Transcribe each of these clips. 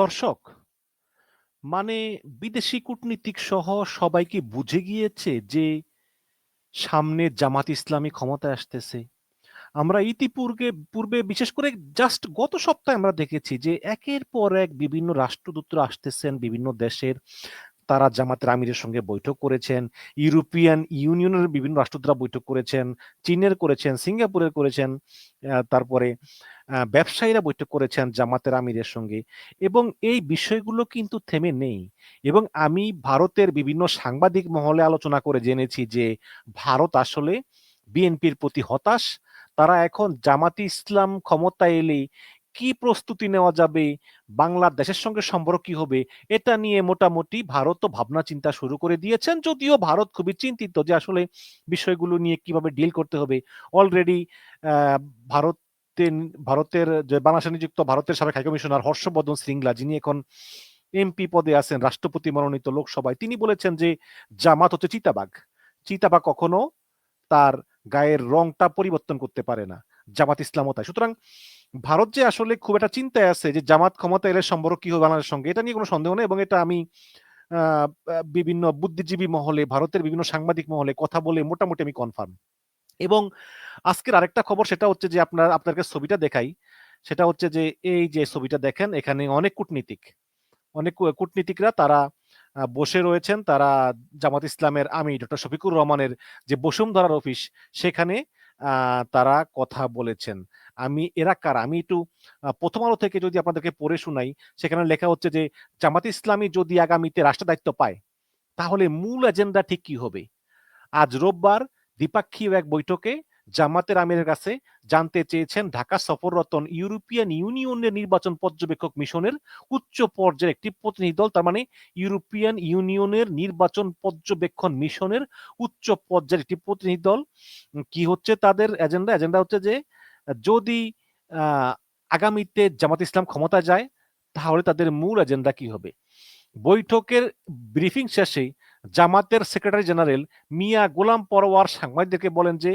দর্শক মানে বিদেশি কূটনীতিক সহ সবাইকে বুঝে গিয়েছে যে সামনে জামাত ইসলামী ক্ষমতায় আসতেছে। আমরা ইতিপূর্বে পূর্বে বিশেষ করে জাস্ট গত সপ্তাহে আমরা দেখেছি যে একের পর এক বিভিন্ন রাষ্ট্রদূত আসতেছেন বিভিন্ন দেশের তারা জামাতের আমিরের সঙ্গে বৈঠক করেছেন, ইউরোপিয়ান ইউনিয়নের বিভিন্ন রাষ্ট্রদূতরা বৈঠক করেছেন, চীনের করেছেন, সিঙ্গাপুরের করেছেন তারপরে ব্যবসায়ীরা বৈঠক করেছেন জামাতের আমিরের সঙ্গে এবং এই বিষয়গুলো কিন্তু থেমে নেই এবং আমি ভারতের বিভিন্ন সাংবাদিক মহলে আলোচনা করে জেনেছি যে ভারত আসলে বিএনপির প্রতি হতাশ, তারা এখন জামাতি ইসলাম ক্ষমতায় এলে কি প্রস্তুতি নেওয়া যাবে? বাংলাদেশের সঙ্গে সম্পর্ক কি হবে? এটা নিয়ে মোটামুটি ভারত তো ভাবনা চিন্তা শুরু করে দিয়েছেন। যদিও ভারত খুবই চিন্তিত যে আসলে বিষয়গুলো নিয়ে কীভাবে ডিল করতে হবে। অলরেডি ভারতের ভারতের যে বাংলাদেশে নিযুক্ত ভারতের সাবেক হাইকমিশনার হর্ষবর্ধন শ্রীংলা যিনি এখন এমপি পদে আছেন, রাষ্ট্রপতি মনোনীত লোকসভায়, তিনি বলেছেন যে জামাত হচ্ছে চিতাবাঘ। চিতাবাঘ কখনো তার গায়ের রংটা পরিবর্তন করতে পারে না। জামাত ইসলামও তাই। সুতরাং ভারত যে আসলে খুব একটা চিন্তায় আছে যে জামাত ক্ষমতা এলে সম্পর্ক কি হবে বাংলাদেশের সঙ্গে, এটা নিয়ে কোনো সন্দেহ নেই এবং এটা আমি বিভিন্ন বুদ্ধিজীবী মহলে, ভারতের বিভিন্ন সাংবাদিক মহলে কথা বলে মোটামুটি আমি কনফার্ম এবং আজকের আরেকটা খবর সেটা হচ্ছে যে আপনার আপনাকে ছবিটা দেখাই। সেটা হচ্ছে যে এই যে ছবিটা দেখেন, এখানে অনেক কূটনীতিক। অনেক কূটনীতিকরা তারা বসে রয়েছেন। তারা জামাত ইসলামের আমি ডক্টর শফিকুর রহমানের যে বসুমধরার অফিস, সেখানে তারা কথা বলেছেন। আমি, এরা কারা? আমি একটু প্রথম আলো থেকে যদি আপনাদেরকে পড়ে শুনাই, সেখানে লেখা হচ্ছে যে, জামাত ইসলামী যদি আগামীতে রাষ্ট্র দায়িত্ব পায়, তাহলে মূল এজেন্ডা ঠিক কি হবে? আজ রোববার দ্বিপাক্ষীয় এক বৈঠকে জামাতের আমিরের কাছে জানতে চেয়েছেন ঢাকা সফররত ইউরোপিয়ান ইউনিয়নের নির্বাচন পর্যবেক্ষক মিশনের উচ্চ পর্যায়ের একটি প্রতিনিধি দল, তার মানে ইউরোপিয়ান ইউনিয়নের নির্বাচন পর্যবেক্ষণ মিশনের উচ্চ পর্যায়ের একটি প্রতিনিধি দল। কি হচ্ছে তাদের এজেন্ডা এজেন্ডা হচ্ছে যে যদি আগামীতে জামাত ইসলাম ক্ষমতা যায়, তাহলে তাদের মূল এজেন্ডা কি হবে? বৈঠকের ব্রিফিং শেষে জামাতের সেক্রেটারি জেনারেল মিয়া গোলাম পরওয়ার সাংবাদিকদেরকে বলেন যে,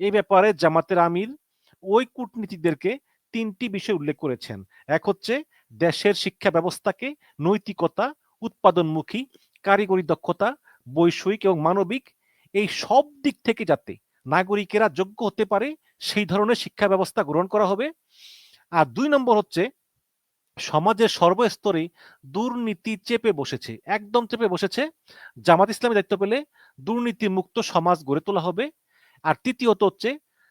এ ব্যাপারে জামাতের আমির ওই কূটনীতিকদেরকে তিনটি বিষয় উল্লেখ করেছেন। এক হচ্ছে, দেশের শিক্ষা ব্যবস্থাকে নৈতিকতা, উৎপাদনমুখী, কারিগরি দক্ষতা বৈষয়িক এবং মানবিক, এই সব দিক থেকে যাতে নাগরিকেরা যোগ্য হতে পারে, সেই ধরনের শিক্ষা ব্যবস্থা গ্রহণ করা হবে। আর দুই নম্বর হচ্ছে, সমাজের সর্বস্তরে দুর্নীতি চেপে বসেছে, একদম চেপে বসেছে। জামাত ইসলামী দায়িত্ব পেলে দুর্নীতি মুক্ত সমাজ গড়ে তোলা হবে। আর তৃতীয়ত হচ্ছে,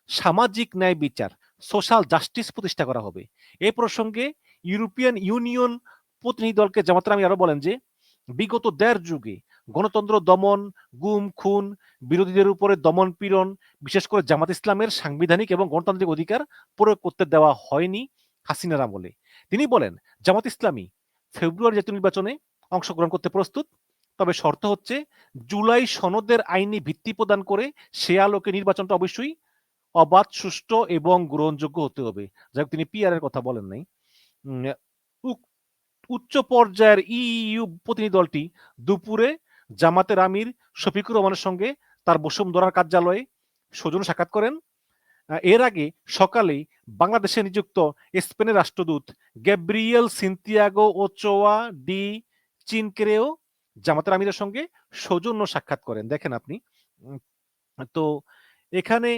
সামাজিক ন্যায় বিচার, সোশ্যাল জাস্টিস প্রতিষ্ঠা করা হবে। এ প্রসঙ্গে ইউরোপিয়ান ইউনিয়ন প্রতিনিধি দলকে জামাত আমি আরও বলেন যে, বিগত দেড় যুগে গণতন্ত্র, দমন, গুম, খুন, বিরোধীদের উপরে দমন পীড়ন, বিশেষ করে জামাত ইসলামের সাংবিধানিক এবং গণতান্ত্রিক অধিকার প্রয়োগ করতে দেওয়া হয়নি হাসিনার আমলে। তিনি বলেন, জামাত ইসলামী ফেব্রুয়ারি জাতীয় নির্বাচনে অংশগ্রহণ করতে প্রস্তুত, তবে শর্ত হচ্ছে জুলাই সনদের আইনি ভিত্তি প্রদান করে সে আলোকে নির্বাচনটা অবশ্যই অবাধ, সুষ্ঠু এবং গ্রহণযোগ্য হতে হবে। যাই তিনি পিআর এর কথা বলেন নাই। উচ্চ পর্যায়ের ইইউ প্রতিনিধি দলটি দুপুরে জামাতের আমির শফিকুর রহমানের সঙ্গে তার বসুন্ধরার কার্যালয়ে সৌজন্য সাক্ষাৎ করেন। এর আগে সকালে বাংলাদেশে নিযুক্ত স্পেনের রাষ্ট্রদূত গ্যাব্রিয়েল সিন্তিয়াগো ওচোয়া ডি চিনকেরেও জামাতের আমিরের সঙ্গে সৌজন্য সাক্ষাৎ করেন। দেখেন আপনি। তো এখানে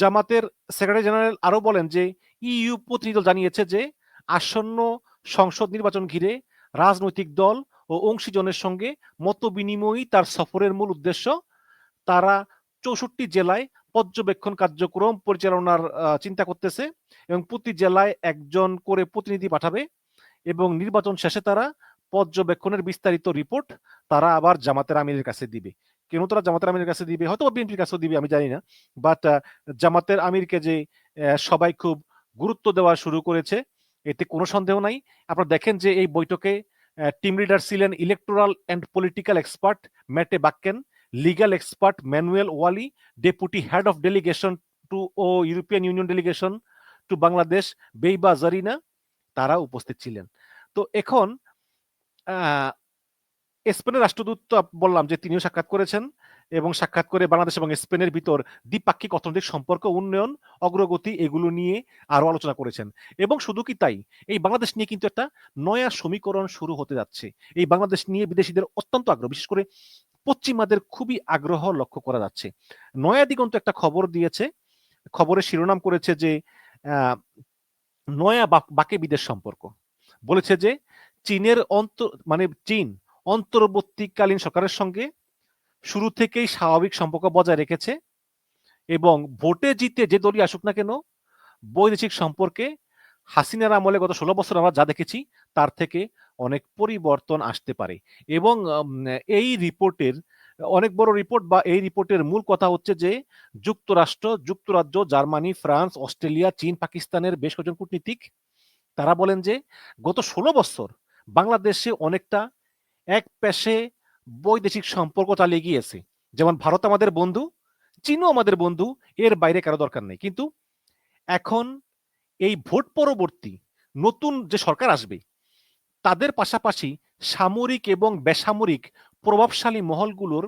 জামাতের সেক্রেটারি জেনারেল আরও বলেন যে, ইইউ প্রতিনিধি জানিয়েছে যে, আসন্ন সংসদ নির্বাচন ঘিরে রাজনৈতিক দল ও অংশীজনের সঙ্গে মত বিনিময়ই তার সফরের মূল উদ্দেশ্য। তারা চৌষট্টি জেলায় পর্যবেক্ষণ কার্যক্রম পরিচালনার চিন্তা করতেছে এবং প্রতি জেলায় একজন করে প্রতিনিধি পাঠাবে এবং নির্বাচন শেষে তারা পর্যবেক্ষণের বিস্তারিত রিপোর্ট তারা আবার জামাতের আমিরের কাছে দিবে। কেন তারা জামাতের আমিরের কাছে দিবে? হয়তো বিএনপির কাছেও দিবে, আমি জানি না। বাট জামাতের আমিরকে যে সবাই খুব গুরুত্ব দেওয়া শুরু করেছে, এতে কোনো সন্দেহ নাই। আপনারা দেখেন যে এই বৈঠকে টিম লিডার ছিলেন electoral and political expert Matte Bakken legal expert Manuel Wally deputy head of delegation to O European Union delegation to Bangladesh বেইবা Zarina তারা উপস্থিত ছিলেন। তো এখন স্পেনের রাষ্ট্রদূত তো বললাম যে তিনিও সাক্ষাৎ করেছেন। এবং সাক্ষাৎ করে বাংলাদেশ এবং স্পেনের ভিতর দ্বিপাক্ষিক অর্থনৈতিক সম্পর্ক, উন্নয়ন, অগ্রগতি এগুলো নিয়ে আরও আলোচনা করেছেন। এবং শুধু কি তাই, এই বাংলাদেশ নিয়ে কিন্তু একটা নয়া সমীকরণ শুরু হতে যাচ্ছে। এই বাংলাদেশ নিয়ে বিদেশিদের অত্যন্ত আগ্রহ, বিশেষ করে পশ্চিমাদের খুবই আগ্রহ লক্ষ্য করা যাচ্ছে। নয়া দিগন্ত একটা খবর দিয়েছে, খবরের শিরোনাম করেছে যে নয়া বাক- বাকে বিদেশ সম্পর্ক। বলেছে যে, চীনের অন্তর মানে চীন অন্তর্বর্তীকালীন সরকারের সঙ্গে শুরু থেকেই স্বাভাবিক সম্পর্ক বজায় রেখেছে এবং ভোটে জিতে যে দলই আসুক না কেন, বৈদেশিক সম্পর্কে হাসিনার আমলে গত ষোলো বছর আমরা যা দেখেছি, তার থেকে অনেক পরিবর্তন আসতে পারে এবং এই রিপোর্টের, অনেক বড় রিপোর্ট বা এই রিপোর্টের মূল কথা হচ্ছে যে, যুক্তরাষ্ট্র, যুক্তরাজ্য, জার্মানি, ফ্রান্স, অস্ট্রেলিয়া, চীন, পাকিস্তানের বেশ কয়েকজন কূটনীতিক, তারা বলেন যে গত ষোলো বছর বাংলাদেশে অনেকটা এক পেশে বৈদেশিক সম্পর্ক চালিয়ে গিয়েছে। যেমন ভারত আমাদের বন্ধু, চীনও আমাদের বন্ধু, এর বাইরে কারও দরকার নেই। কিন্তু এখন এই ভোট পরবর্তী নতুন যে সরকার আসবে, তাদের পাশাপাশি সামরিক এবং বেসামরিক প্রভাবশালী মহলগুলোর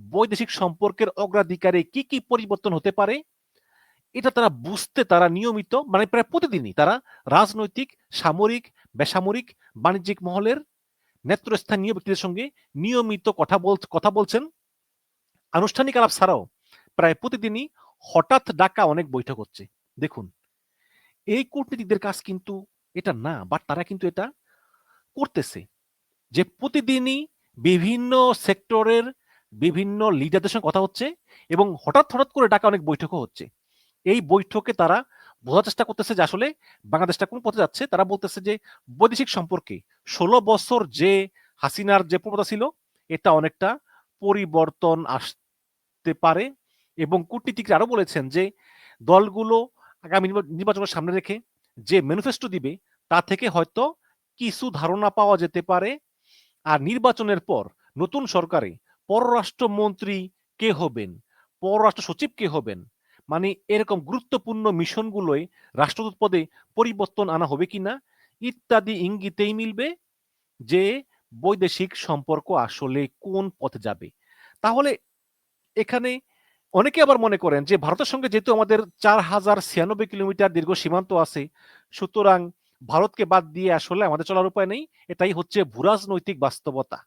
বৈদেশিক সম্পর্কের অগ্রাধিকারে কি কি পরিবর্তন হতে পারে, এটা তারা বুঝতে, তারা নিয়মিত মানে প্রায় প্রতিদিনই তারা রাজনৈতিক, সামরিক, বেসামরিক, বাণিজ্যিক মহলের নেতৃস্থানীয় ব্যক্তিদের সঙ্গে নিয়মিত কথা বল, কথা বলছেন আনুষ্ঠানিক আলাপ ছাড়াও প্রায় প্রতিদিনই হঠাৎ ডাকা অনেক বৈঠক হচ্ছে। দেখুন, এই কূটনীতিকদের কাজ কিন্তু এটা না বাট তারা কিন্তু এটা করতেছে যে প্রতিদিনই বিভিন্ন সেক্টরের বিভিন্ন লিডারদের সঙ্গে কথা হচ্ছে এবং হঠাৎ হঠাৎ করে ডাকা অনেক বৈঠকও হচ্ছে। এই বৈঠকে তারা বোঝার চেষ্টা করতেছে যে আসলে বাংলাদেশটা কোন পথে যাচ্ছে। তারা বলতেছে যে বৈদেশিক সম্পর্কে ষোলো বছর যে হাসিনার যে প্রবণতা ছিল, এটা অনেকটা পরিবর্তন আসতে পারে এবং কূটনীতিকরা আরও বলেছেন যে দলগুলো আগামী নির্বা- নির্বাচনের সামনে রেখে যে ম্যানিফেস্টো দিবে, তা থেকে হয়তো কিছু ধারণা পাওয়া যেতে পারে। আর নির্বাচনের পর নতুন সরকারে পররাষ্ট্রমন্ত্রী কে হবেন? পররাষ্ট্র সচিব কে হবেন? মানে এরকম গুরুত্বপূর্ণ মিশনগুলোয় রাষ্ট্রদূত পদে পরিবর্তন আনা হবে কিনা, ইত্যাদি ইঙ্গিতেই মিলবে যে বৈদেশিক সম্পর্ক আসলে কোন পথে যাবে। তাহলে এখানে অনেকে আবার মনে করেন যে ভারতের সঙ্গে যেহেতু আমাদের চার হাজার ছিয়ানব্বই কিলোমিটার দীর্ঘ সীমান্ত আছে, সুতরাং ভারতকে বাদ দিয়ে আসলে আমাদের চলার উপায় নেই, এটাই হচ্ছে ভূরাজনৈতিক বাস্তবতা।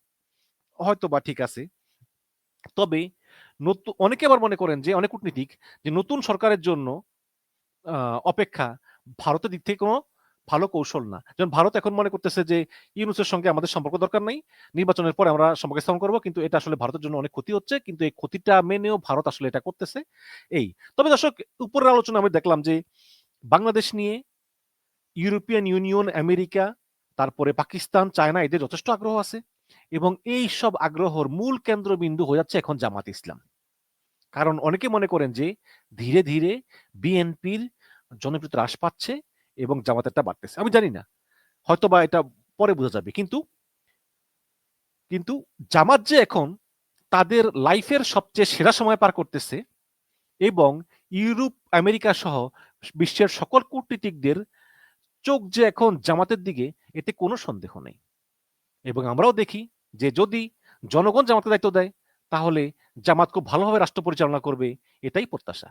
হয়তো বা ঠিক আছে। তবে নতুন অনেকে আবার মনে করেন যে, অনেক কূটনীতিক, যে নতুন সরকারের জন্য অপেক্ষা ভারতের দিক থেকে কোনো ভালো কৌশল না। যেমন ভারত এখন মনে করতেছে যে, ইউনুসের সঙ্গে আমাদের সম্পর্ক দরকার নাই, নির্বাচনের পরে আমরা সম্পর্ক স্থাপন করব, কিন্তু এটা আসলে ভারতের জন্য অনেক ক্ষতি হচ্ছে, কিন্তু এই ক্ষতিটা মেনেও ভারত আসলে এটা করতেছে। এই। তবে দর্শক, উপরের আলোচনা আমি দেখলাম যে, বাংলাদেশ নিয়ে ইউরোপিয়ান ইউনিয়ন, আমেরিকা, তারপরে পাকিস্তান, চায়না, এদের যথেষ্ট আগ্রহ আছে এবং এই সব আগ্রহর মূল কেন্দ্রবিন্দু হয়ে যাচ্ছে এখন জামাত ইসলাম। কারণ অনেকে মনে করেন যে, ধীরে ধীরে বিএনপির জনপ্রিয়তা হ্রাস পাচ্ছে এবং জামাতেরটা বাড়তেছে। আমি জানি না হয়তো বা এটা পরে বোঝা যাবে। কিন্তু কিন্তু জামাত যে এখন তাদের লাইফের সবচেয়ে সেরা সময় পার করতেছে এবং ইউরোপ, আমেরিকা সহ বিশ্বের সকল কূটনীতিকদের চোখ যে এখন জামাতের দিকে, এতে কোনো সন্দেহ নেই। এবং আমরাও দেখি যে যদি জনগণ জামাতকে দায়িত্ব দেয় তাহলে জামাত খুব ভালোভাবে রাষ্ট্র পরিচালনা করবে এটাই প্রত্যাশা।